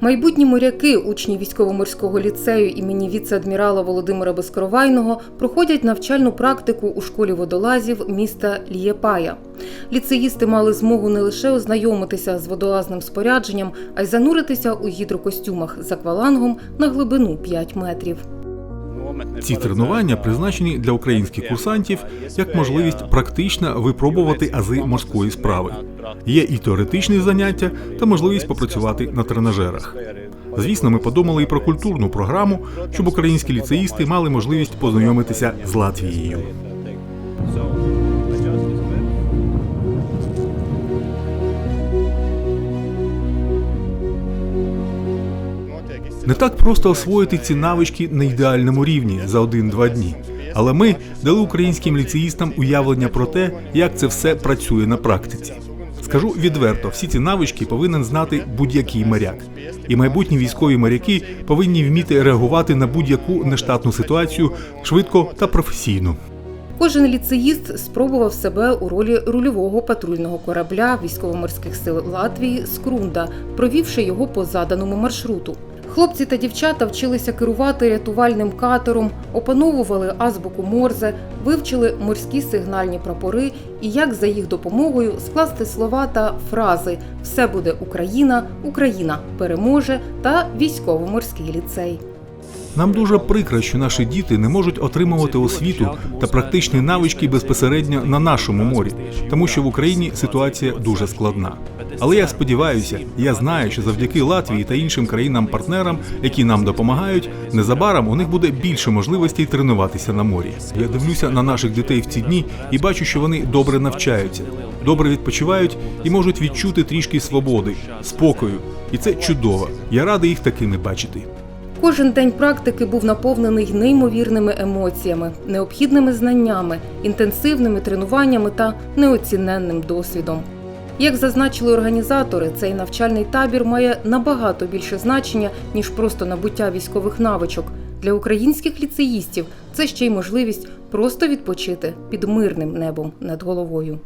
Майбутні моряки, учні військово-морського ліцею імені віце-адмірала Володимира Безкровайного, проходять навчальну практику у школі водолазів міста Лієпая. Ліцеїсти мали змогу не лише ознайомитися з водолазним спорядженням, а й зануритися у гідрокостюмах з аквалангом на глибину 5 метрів. Ці тренування призначені для українських курсантів як можливість практично випробувати ази морської справи. Є і теоретичні заняття та можливість попрацювати на тренажерах. Звісно, ми подумали і про культурну програму, щоб українські ліцеїсти мали можливість познайомитися з Латвією. Не так просто освоїти ці навички на ідеальному рівні за один-два дні. Але ми дали українським ліцеїстам уявлення про те, як це все працює на практиці. Скажу відверто, всі ці навички повинен знати будь-який моряк. І майбутні військові моряки повинні вміти реагувати на будь-яку нештатну ситуацію швидко та професійно. Кожен ліцеїст спробував себе у ролі рульового патрульного корабля військово-морських сил Латвії Скрунда, провівши його по заданому маршруту. Хлопці та дівчата вчилися керувати рятувальним катером, опановували азбуку Морзе, вивчили морські сигнальні прапори і як за їх допомогою скласти слова та фрази Все буде Україна, Україна переможе та військово-морський ліцей. Нам дуже прикро, що наші діти не можуть отримувати освіту та практичні навички безпосередньо на нашому морі, тому що в Україні ситуація дуже складна. Але я сподіваюся, я знаю, що завдяки Латвії та іншим країнам-партнерам, які нам допомагають, незабаром у них буде більше можливостей тренуватися на морі. Я дивлюся на наших дітей в ці дні і бачу, що вони добре навчаються, добре відпочивають і можуть відчути трішки свободи, спокою. І це чудово. Я радий їх такими бачити. Кожен день практики був наповнений неймовірними емоціями, необхідними знаннями, інтенсивними тренуваннями та неоціненним досвідом. Як зазначили організатори, цей навчальний табір має набагато більше значення ніж просто набуття військових навичок. Для українських ліцеїстів це ще й можливість просто відпочити під мирним небом над головою.